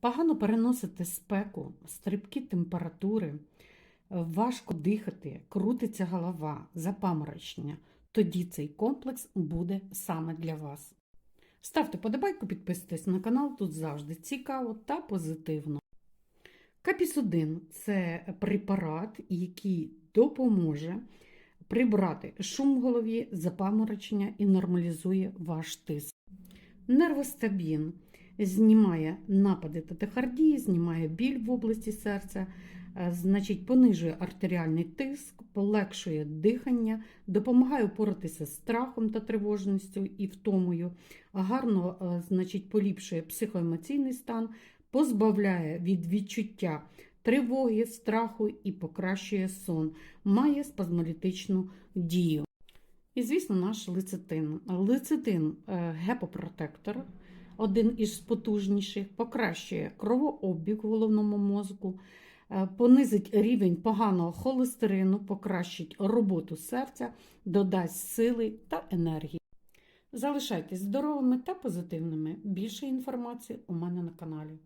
Погано переносити спеку, стрибкі температури, важко дихати, крутиться голова, запаморочення. Тоді цей комплекс буде саме для вас. Ставте подобайку, підписуйтесь на канал, тут завжди цікаво та позитивно. Капісудин це препарат, який допоможе прибрати шум в голові, запаморочення і нормалізує ваш тиск. Нервостабін знімає напади татихардії, знімає біль в області серця, е, значить, понижує артеріальний тиск, полегшує дихання, допомагає впоратися з страхом та тривожністю і втомою, гарно е, значить, поліпшує психоемоційний стан, позбавляє від відчуття тривоги, страху і покращує сон, має спазмолітичну дію. І, звісно, наш лецитин. Лецитин е, гепопротектор, один із потужніших, покращує кровообіг в головному мозку, е, понизить рівень поганого холестерину, покращить роботу серця, додасть сили та енергії. Залишайтесь здоровими та позитивними. Більше інформації у мене на каналі.